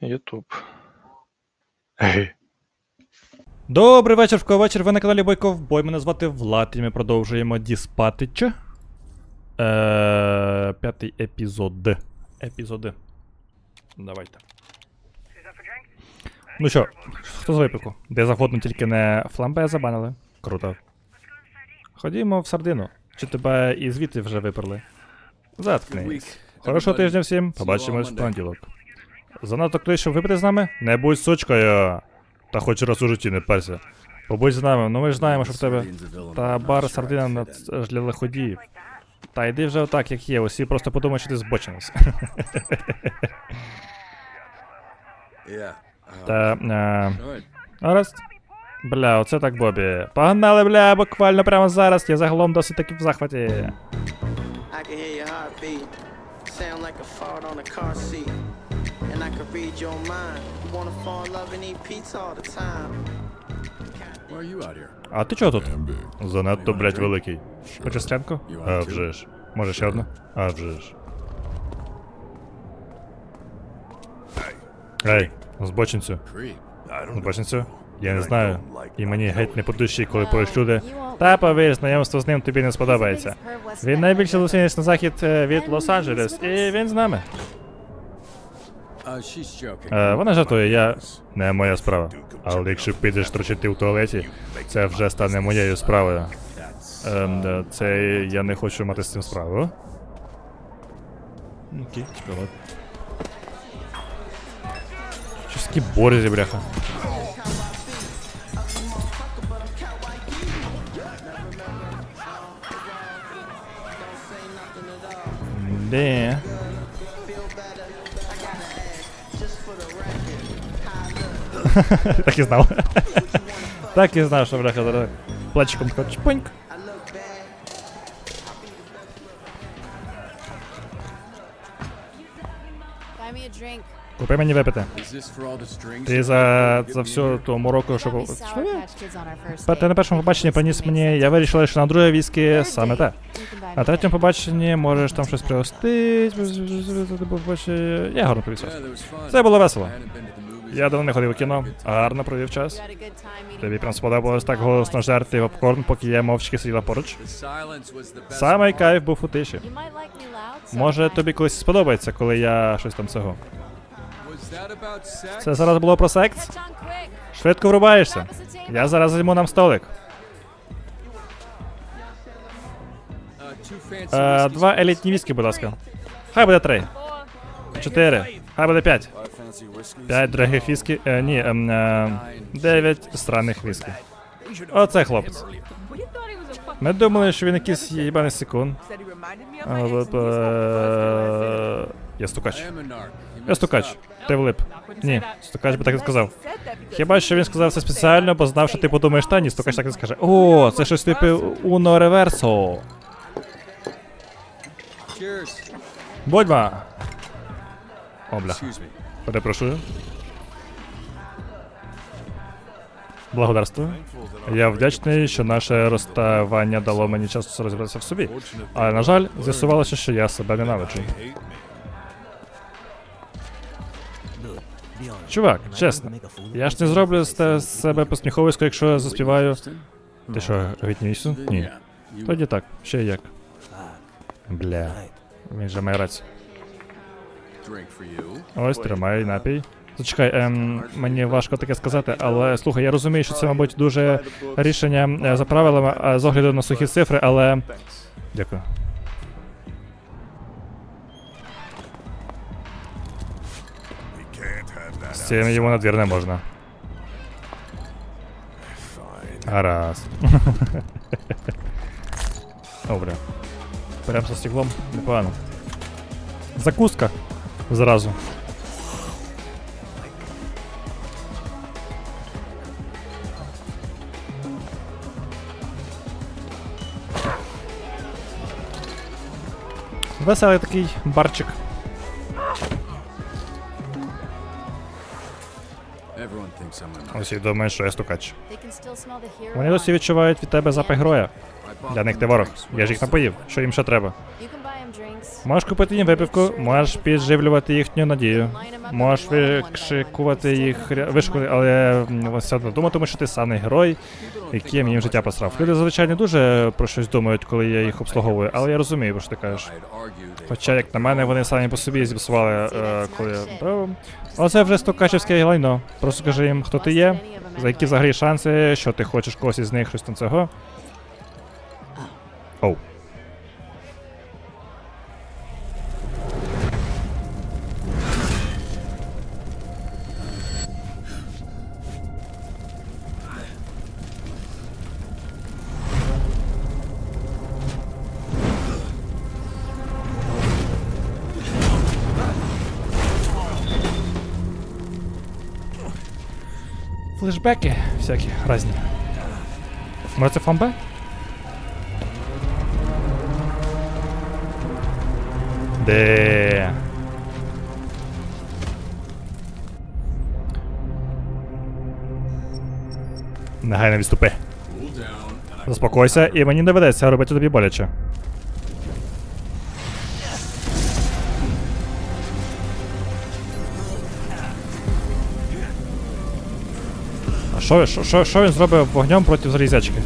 Ютуб. Добрий вечір, в вечір. Ви на каналі Бойков Бой. Мене звати Влад, і ми продовжуємо Діспатич. Е, п'ятий епізод. Епізоди. Давайте. Ну що, хто з випіку? Де заходно тільки не фламбе забанили. Круто. Ходімо в сардину. Чи тебе і звідти вже виперли? Заткнись. Хорошого тижня всім, побачимось в понеділок. Занадто щоб випити з нами? Не будь сучкою. Та хоч раз у житті не перся. Побудь з нами, ну ми ж знаємо, що в тебе. Та бар сардина на ж для лиходіїв. Та йди вже отак, як є, усі просто подумають, що ти збочинець. Та. Е, гаразд. Бля, оце так Бобі. Погнали, бля, буквально прямо зараз. Я загалом досить таки в захваті. I can hear your heartbeat. Sound like a fart on a car seat. And I can read your mind. You wanna fall in love and eat pizza all the time. Why are you out here? А ти чого тут? Занадто, блядь, великий. Хочеш стрянку? А вже ж. Може ще одну? А вже ж. Ей, збочинцю. Збочинцю? Я не знаю. І мені геть не по душі, коли поруч люди. Та повір, знайомство з ним тобі не сподобається. Він найбільший лосинець на захід е, від Лос-Анджелес, і він з нами. Е, вона жартує, я. Не моя справа. Але якщо підеш трочити в туалеті, це вже стане моєю справою. Е, це я не хочу мати з цим справу. Окей, співати. Щось такі борзі, бляха. Де? Так і знав. так і знав, що бляха зараз. Плечиком тако Купи мені випити. Is this for all the strings? Ти за, за всю ту мороку, що... Ти на першому побаченні приніс мені, я вирішила, що на друге віскі саме те. На третьому побаченні можеш там щось пригостить. Я гарно провів час. Це було весело. Я давно не ходив у кіно, а гарно провів час. Тобі прям сподобалось так голосно жерти попкорн, поки я мовчки сиділа поруч. Самий кайф був у тиші. Може тобі колись сподобається, коли я щось там цього. Це зараз було про секс? Швидко врубаєшся. Я зараз візьму нам столик. Е, два елітні віскі, будь ласка. Хай буде три. Чотири. Хай буде п'ять. П'ять дорогих віскі. Е, ні, ем, е, дев'ять странних віскі. Оце хлопець. Ми думали, що він якийсь їбаний секунд. Е, Я стукач. Я стукач. Ти влип. Ні, стукач би так не сказав. Хіба що він сказав це спеціально, бо знав, що ти подумаєш, та ні, стукач так не скаже. О, це щось типу Uno Reverso. Будьма. О, бля. Перепрошую. Благодарствую. Я вдячний, що наше розставання дало мені час розібратися в собі. Але, на жаль, з'ясувалося, що я себе ненавиджу. Чувак, чесно, я ж не зроблю з себе посміховисько, якщо я заспіваю. Ти що, Вітнісу? Ні. Тоді так, ще як. Бля. Він же має рацію. Ось, тримай напій. Зачекай, ем, мені важко таке сказати, але слухай, я розумію, що це, мабуть, дуже рішення е, за правилами а, з огляду на сухі цифри, але. Дякую. З цим йому на двір не можна. Гаразд. Добре. Прям со стеклом непогано. Закуска. Зразу. Веселий такий барчик. Усі думають, що я стукач. Вони досі відчувають від тебе запах героя. Для них ти ворог. Я ж їх напоїв. Що їм ще треба? Можеш купити їм випивку, можеш підживлювати їхню надію. Можеш викшикувати їх, вишукувати, але все одно думатиму, що ти саний герой, яким їм життя посрав. Люди зазвичай не дуже про щось думають, коли я їх обслуговую, але я розумію, про що ти кажеш. Хоча, як на мене, вони самі по собі зіпсували, е, коли Оце вже стокачівське лайно. Просто скажи їм, хто ти є, за які взагалі шанси, що ти хочеш когось із них, щось там цього. Оу. Флешбеки всякі разні. Може це фамбе? Де? Негайно відступи. Заспокойся, і мені доведеться робити тобі боляче. Що, що, що, він зробив вогнем проти залізячки?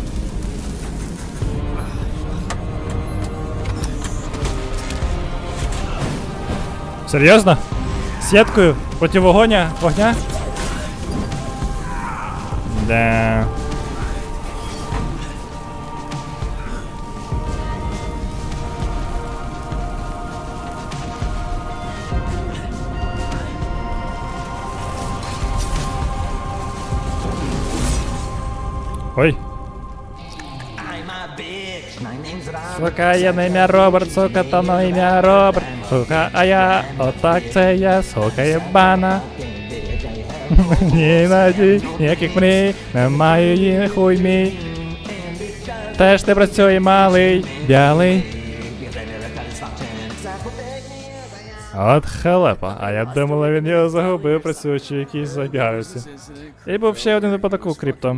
Серйозно? Сіткою? Проти вогоня? Вогня? Да. Ой. Сука, я на ім'я Роберт, сука, та на ім'я Роберт. Сука, а я, отак це я, сука єбана. Ні надій, ніяких мрій, немає її хуй мій. Теж не працює малий, білий. От халепа, а я думала, він його загубив, працюючи в якійсь забігаючці. І був ще один випадок у крипто.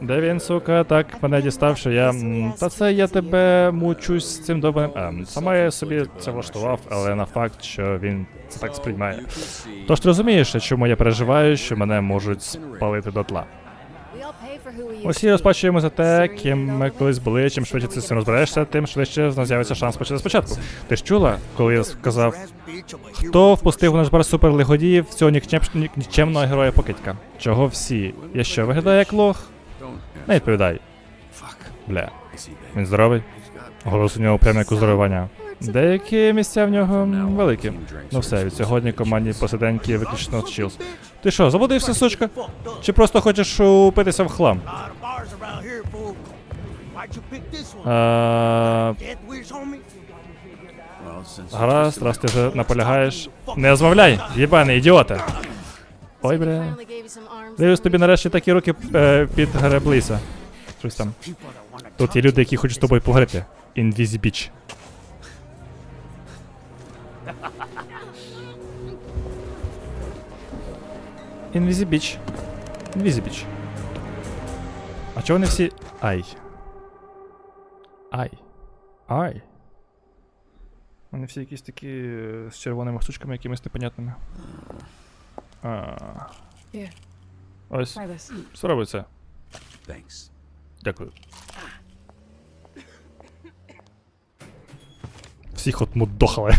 Де він, сука, так мене дістав, що я. Та це я тебе мучусь з цим добрим. Ем, сама я собі це влаштував, але на факт, що він це так сприймає. Тож ти розумієш, чому я переживаю, що мене можуть спалити дотла. Усі розплачуємо за те, ким ми колись були. Чим швидше ти цим розберешся, тим швидше в нас з'явиться шанс почати спочатку. Ти ж чула, коли я сказав, хто впустив у наш бар суперлигодіїв цього нікчем- ні- нікчемного героя покидька? Чого всі? Я що, виглядаю як лох? Не відповідай. Бля. Він здоровий. Голос у нього прямо як у здоровання. Деякі місця в нього великі. Ну все, від сьогодні командні посиденьки виключно чілс. Ти що, заблудився, сучка? Чи просто хочеш упитися в хлам? А, гаразд, раз ти вже наполягаєш. Не розмовляй, єбаний ідіоте. Ой, бля. Дивлюсь, тобі нарешті такі руки е, підгреблися. Щось там. Тут є люди, які хочуть з тобою поговорити. Інвізібіч. Інвізібіч. Інвізібіч. А чого вони всі. Ай. Ай. Ай. Вони всі якісь такі е, з червоними штучками якимись непонятними. А. Here. Ось. Try this. Спробуй це. Thanks. Дякую. Всіх от мудохали.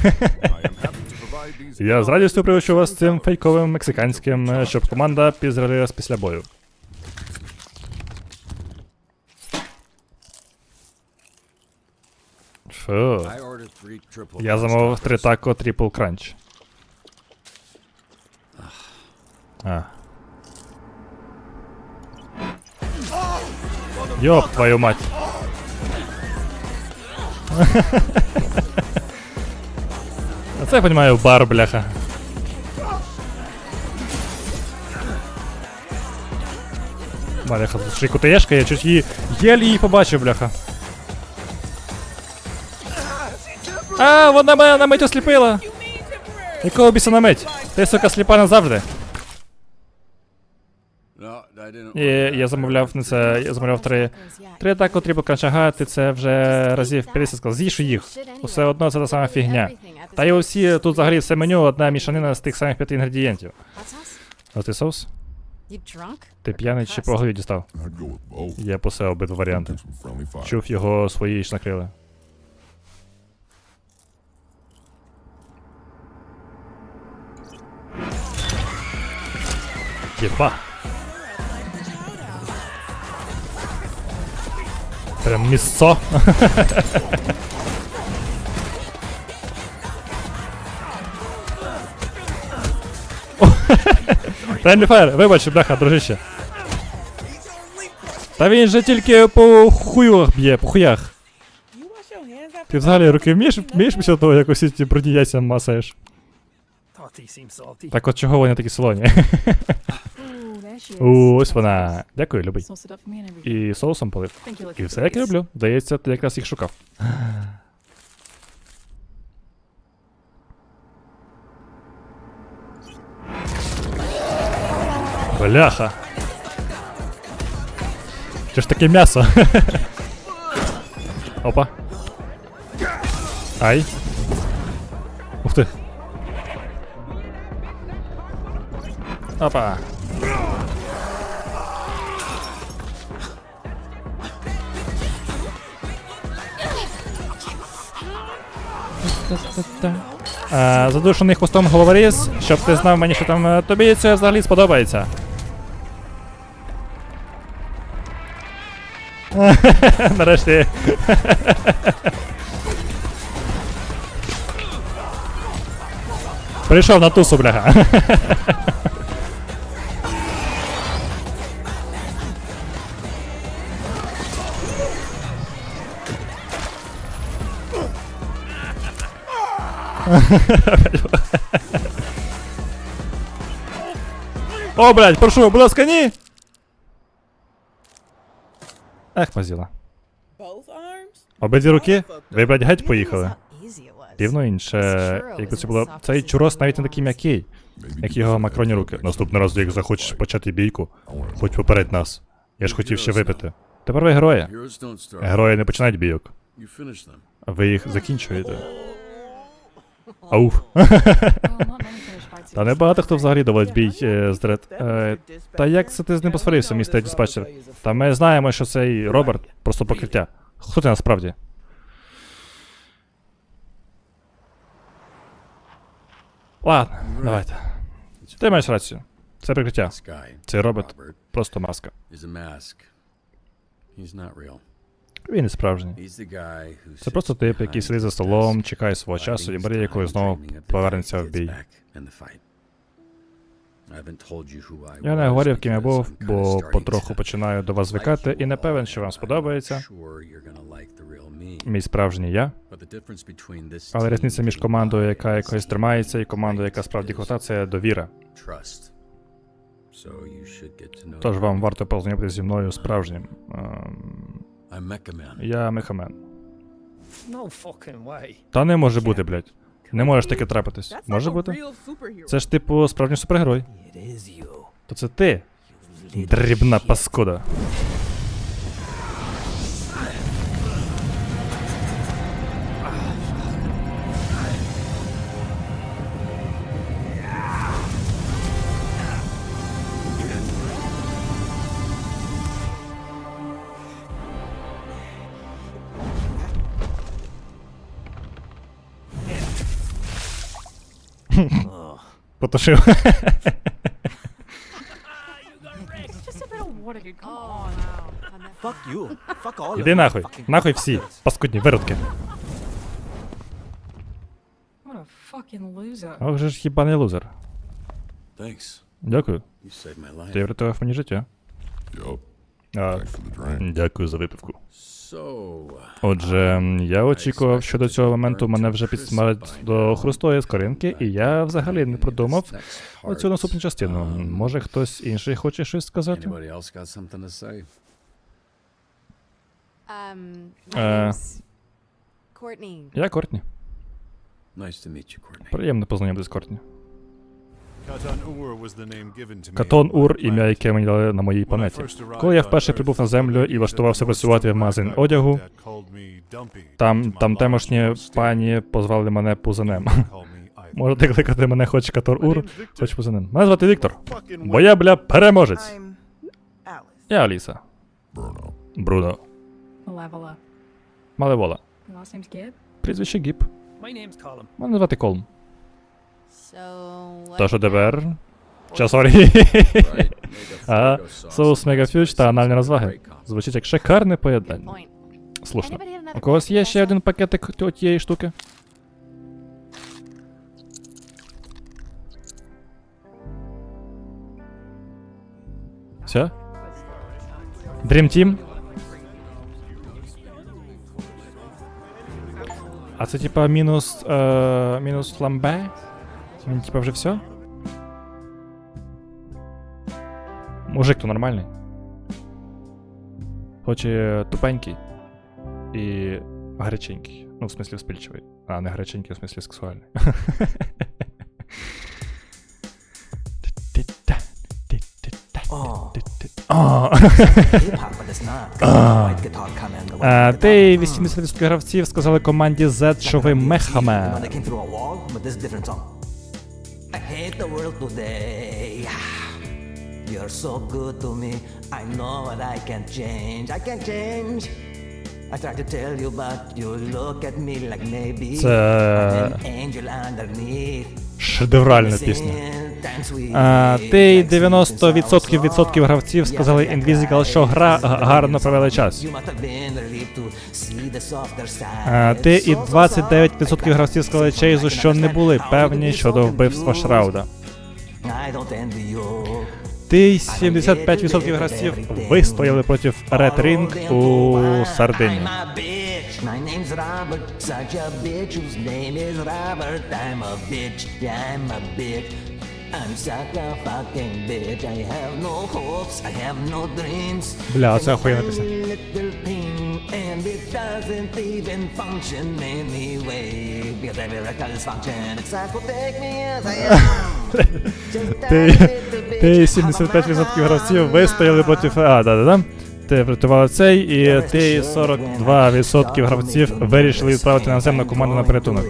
Я з радістю пригощу вас цим фейковим мексиканським, е, щоб команда пізралилась після бою. Фу. I ordered three triple. Я замовив три тако трипл кранч. А. Ёб твою мать. А це я понимаю бар, бляха. Бляха, тут ще й кутаєшка, я чуть її єлі її побачив, бляха. А, вона мене на мить осліпила. Якого біса на мить? Ти, сука, сліпа назавжди. І я замовляв не це, я замовляв три. Три так потрібно крачага, це вже разів 50 сказав. З'їж їх. Усе одно це та сама фігня. Та й усі тут взагалі все меню одна мішанина з тих самих п'яти інгредієнтів. А ти соус? Ти п'яний чи по голові дістав? Я посев обидва варіанти. Чув його свої ж накрили. Єба. Прям місцо. Fire, вибач, бляха, дружище. Та він же тільки по хуях б'є, по хуях. Ти взагалі руки вмієш, вмієш після того, як усі ці брудні яйця масаєш? Так от чого вони такі солоні? Ось вона. Дякую, любий. І соусом полив. І все як я люблю. Здається, ти якраз їх шукав. Бляха. Це ж таке м'ясо. Опа. Ай. Ух ти. Опа. Е, Задушений хвостом головоріз, щоб ти знав мені, що там е, тобі це взагалі сподобається. Нарешті. Прийшов на тусу, бляха. О, блядь, прошу, будь ласка, ні! Ех, мазіла. Обидві руки? Ви, блядь, геть поїхали. Рівно інше. Якби це було. Цей чурос навіть не такий м'який, як його макроні руки. Наступний раз, як захочеш почати бійку, будь поперед нас. Я ж хотів ще випити. Тепер ви герої. Герої не починають бійок. Ви їх закінчуєте. Ауф. Та небагато хто взагалі доводить бій е, з дред. Е, та як це ти з ним посварився, містер диспатчер? Та ми знаємо, що цей Роберт просто покриття. Хто ти насправді? Ладно, давайте. Ти маєш рацію. Це прикриття. Цей робот просто маска. He's not real. Він не справжній. Це просто тип, який сидить за столом, чекає свого часу і мріє, коли знову повернеться в бій. Я не говорив, ким я був, бо потроху починаю до вас звикати і не певен, що вам сподобається. Мій справжній я. Але різниця між командою, яка якось тримається, і командою, яка справді крута, це довіра. Тож вам варто познайомитися зі мною справжнім. Я Мехамен. Та не може бути, блядь. Не можеш таке трапитись. Може бути? Це ж типу справжній супергерой. То це ти. Дрібна паскуда. Потушив. Іди нахуй. Нахуй всі. Паскудні виродки. Ох же ж хіба не лузер. Дякую. Ти врятував мені життя. Yup. А, дякую за випивку. Отже, я очікував, що до цього моменту мене вже підсмалять до хрустої скоринки, і я взагалі не продумав оцю наступну частину. Може хтось інший хоче щось сказати? Um, Courtney. Я Кортні. Приємно познайомитися з Кортні. Катон Ур ім'я, яке мені дали на моїй планеті. Коли я вперше прибув на землю і влаштувався працювати в магазин одягу, там, там тамошні пані позвали мене пузанем. Можете кликати мене хоч Катор Ур, хоч пузанем. Мене звати Віктор. Бо я, бля, переможець. Я Аліса. Бруно. Малевола. Прізвище Гіп. Мене звати Колм. So, То що тепер? Час. Right. А, соус мегафюч та анальні розваги. Звучить як шикарне поєднання. Слушно. У когось є ще один пакетик тієї штуки? Все? Dream Team? А це типа мінус. Е, мінус фламбе? Він типа вже все? Мужик то нормальний. Хоч і тупенький. І гаряченький. Ну, в смислі вспильчивий. А, не гаряченький, в смислі сексуальний. Ти 80% гравців сказали команді Z, що ви мехамен. Hate the world today. You're so good to me. I know what I can't change. I can't change. I try to tell you, but you look at me like maybe Це uh, an angel underneath. Шедевральна пісня. А, ти і 90% відсотків гравців сказали Invisible, що гра гарно провели час. А, ти і 29% гравців сказали Чейзу, що не були певні щодо вбивства Шрауда. Ти й 75% гравців вистояли проти Red Ring у Сардині. I'm a bitch. My name's Robert, such a bitch whose name is Robert. I'm a bitch, yeah, I'm a bitch. I'm such a fucking bitch. I have no hopes, I have no dreams. Бля, це охуєнна пісня. Little thing, and it doesn't even function anyway. Because every erectile dysfunction, it's like, well, take me as I am. Just a Ти, little bit ти і of 75% a гравців вистояли проти. А, да-да-да. Ти врятував цей, і ти і 42% гравців вирішили відправити наземну команду на порятунок.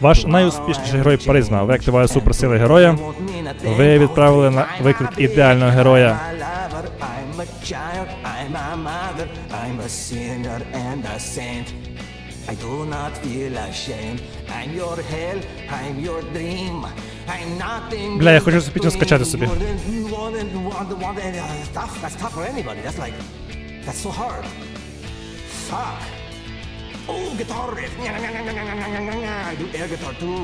Ваш найуспішніший герой Паризма ви активували суперсили героя. Ви відправили на виклик ідеального героя. I do not feel ashamed. I'm your hell, I'm your dream. I'm nothing. Бля, я хочу цю пісню скачати собі. More than- more than- more than- more than- uh, tough. That's tough for anybody. That's like, that's so hard. Fuck. Oh, guitar riff. I do air guitar too.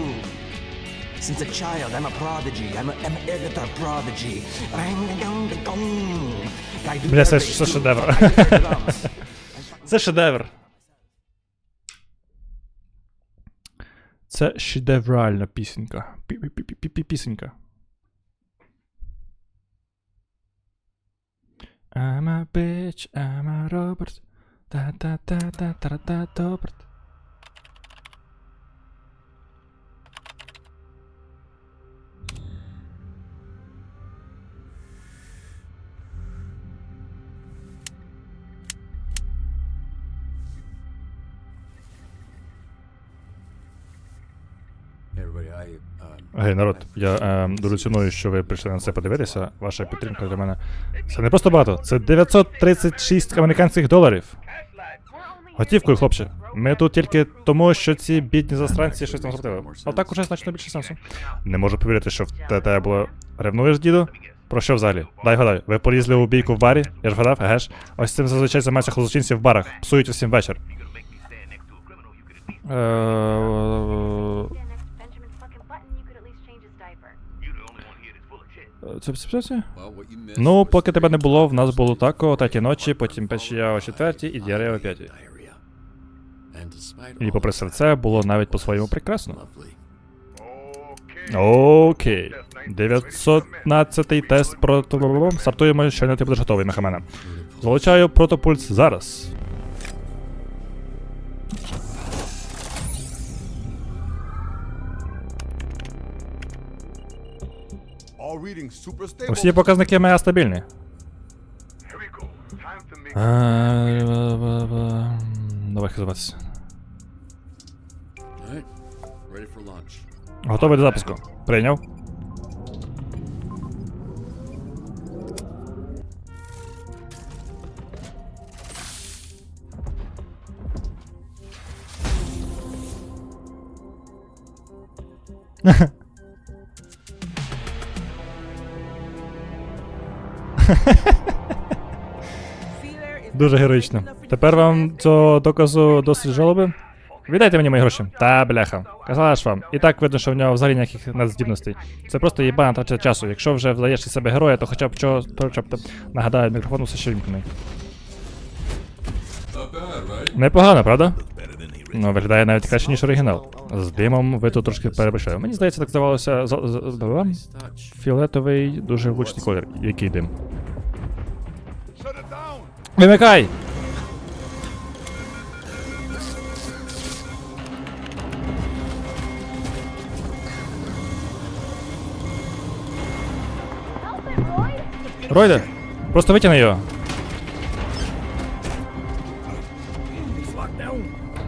Since a child, I'm a prodigy. I'm, a, I'm an air guitar prodigy. I do Бля, це, air це bass too. шедевр. I do air drums. Це шедевр. Це шедевральна пісенька. Пі-пі-пі-пі- Пісенька. I'm a bitch, I'm a Robert. Та-та-та-та-та-та, Гей, народ, я е, дуже ціную, що ви прийшли на це подивитися. Ваша підтримка для мене. Це не просто багато, це 936 американських доларів. Готівкою, хлопче. Ми тут тільки тому, що ці бідні засранці щось там зробили. А так уже значно більше сенсу. Не можу повірити, що в тебе було. Ревнуєш, діду? Про що взагалі? Дай гадай, ви полізли у бійку в барі? Я ж гадав, еге? Ось цим зазвичай займаються злочинці в барах. Псують усім вечір. Е, Це це- you missed Ну, поки тебе не було, в нас було тако третій ночі, потім печія о четвертій і діарея о п'ятій. І попри that, все це було навіть по-своєму прекрасно. Окей. 915-й тест прото... Стартуємо, щойно ти будеш готовий, Мехамена. Залучаю протопульс зараз. Усі показники МЕА стабільні. Давай хизуватися. Готовий до запуску. Прийняв. Дуже героїчно. Тепер вам цього доказу досить жалоби? Віддайте мені мої гроші. Та бляха. Казала ж вам. І так видно, що в нього взагалі ніяких надздібностей. Це просто їбана трача часу. Якщо вже вдаєш із себе героя, то хоча б чого хоча б нагадаю, мікрофон усе ще вімкнений. Непогано, правда? Ну, виглядає навіть краще, ніж оригінал. З димом ви тут трошки перебачили. Мені здається, так здавалося. Фіолетовий, дуже влучний колір. Який дим. Вимикай! Ройде, просто витягни його.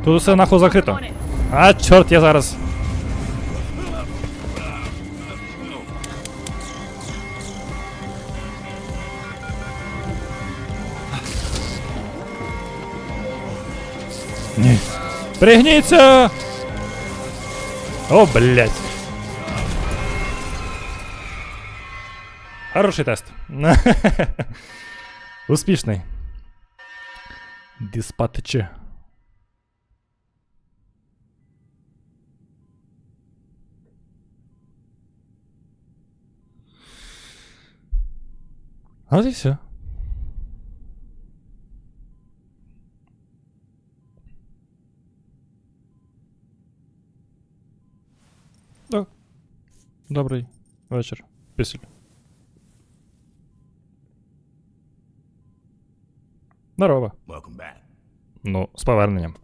Тут усе нахуй закрито. А, чорт, я зараз. Ні. Пригніться! О, блядь. Хороший тест. Успішний. Диспатчі. От і все. Да. Добрий вечір. Пісіль. Здорово. Welcome back. Ну, з поверненням.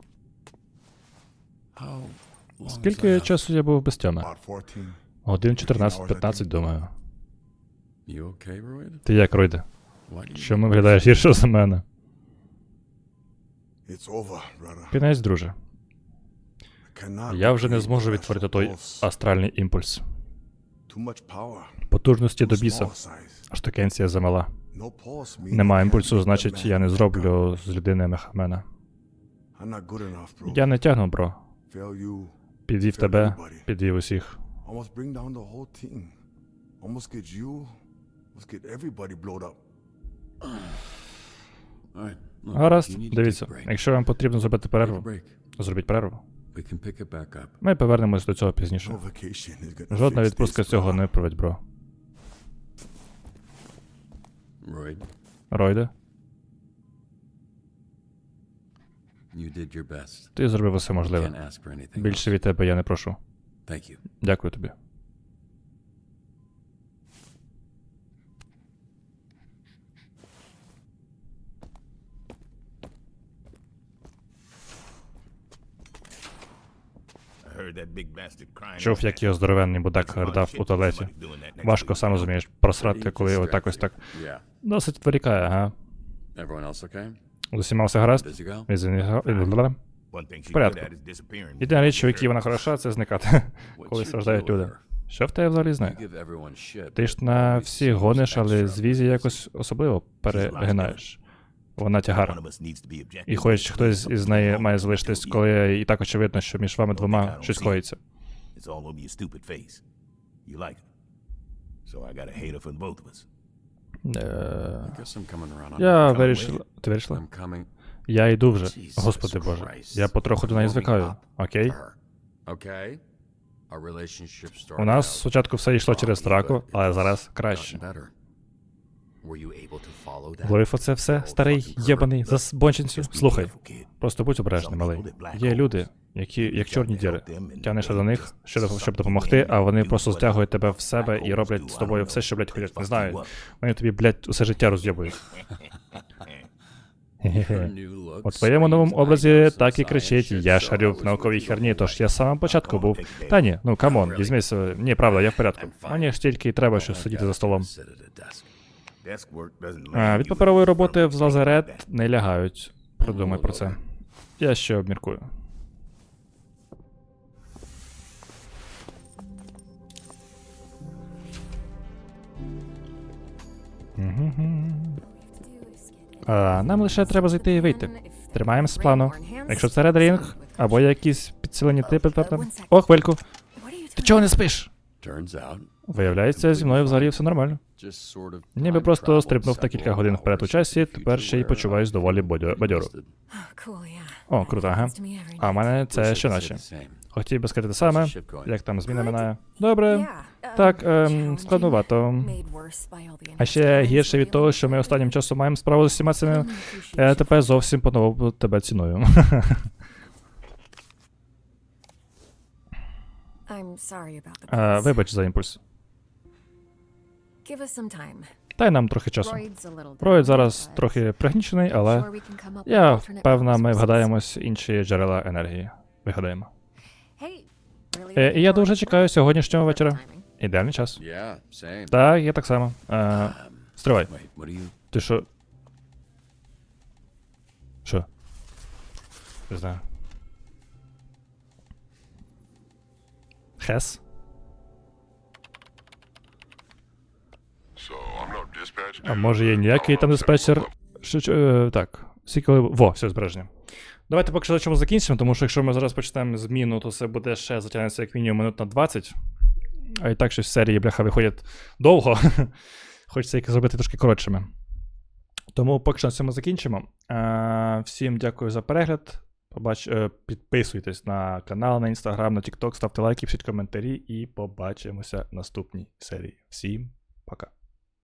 How long Скільки is that? часу я був без тями? About 14. Годин 14-15, думаю. You okay? Ти як Ройде? Чому виглядаєш гірше за мене? It's over. Кінець, друже. Я вже не зможу відтворити той астральний імпульс. Потужності до біса. Штукенція замала. Нема імпульсу, значить я не зроблю з людини мехамена. Я не тягну, бро. Підвів тебе, підвів усіх. Almost get everybody blowed up. Гаразд, дивіться. take a break. Якщо вам потрібно зробити Take a перерву, break. зробіть перерву. Ми повернемось до цього пізніше. Жодна відпустка цього не виправить, бро. Ройде, ти зробив усе можливе. Більше від тебе я не прошу. Дякую тобі. Чув, як його здоровенний будак ридав у туалеті. Важко, сам розумієш, просрати, коли отак ось так. Досить відволікає, ага. З усіма все гаразд? Busy порядку. Єдина річ, у якій вона хороша, це зникати, коли страждають люди. Що в тебе взагалі shit. Ти ж на всіх гониш, але extra з візі якось особливо перегинаєш. Вона тягар. І хоч хтось із неї має залишитись, коли і так очевидно, що між вами двома щось коїться. It's all over your stupid face. You like it. So I got a hater for both of us. I guess I'm coming around on Я вирішила. Ти вирішила? Я йду вже. Господи Боже. Я потроху до неї звикаю. Окей? У нас спочатку все йшло через траку, але зараз краще. Вловив оце все, старий єбаний засбонченцю. Слухай, просто будь обережний, малий. Є люди, які, як чорні діри, тянешся до них, щоб, допомогти, а вони просто стягують тебе в себе і роблять з тобою все, що, блядь, хочуть. Не знаю. Вони тобі, блядь, усе життя роз'єбують. У твоєму новому образі так і кричить, я шарю в науковій херні, тож я з самого початку був. Та ні, ну камон, візьмись, ні, правда, я в порядку. Мені ж тільки треба, що сидіти за столом. А, від паперової роботи в лазарет не лягають. Подумай про це. Я ще обміркую. А, нам лише треба зайти і вийти. Тримаємось з плану. Якщо це Red Ring, або якісь підсилені типи, то... О, хвильку. Ти чого не спиш? Виявляється, зі мною взагалі все нормально. Ніби просто стрибнув на кілька годин вперед у часі, тепер ще й почуваюсь доволі бадьоро. О, круто, ага. А в мене це I щоночі. Хотів би сказати те саме, як там зміна минає. Добре. Uh, Так, ем, the А ще гірше від того, що ми останнім часом маємо справу з усіма цими. Я тепер зовсім по-новому тебе ціную. Price. Вибач за імпульс. Дай нам трохи часу. Проїд зараз трохи пригнічений, але я power ми вгадаємось інші джерела енергії. Вигадаємо. Е, І я дуже чекаю сьогоднішнього вечора. Ідеальний час. Так, я так само. Е, Um, Стривай. Ти що? Що? Не знаю. Хес? А може є ніякий там диспетчер? Що, що, е, так. Скільки... Во, все, збереження. Давайте поки що на чому закінчимо, тому що якщо ми зараз почнемо зміну, то це буде ще затягнеться як мінімум минут на 20. А і так щось серії, бляха, виходять довго. Хочеться їх зробити трошки коротшими. Тому поки що на цьому закінчимо. Е, всім дякую за перегляд. Побач... е, Підписуйтесь на канал, на інстаграм, на TikTok, ставте лайки, пишіть коментарі і побачимося в наступній серії. Всім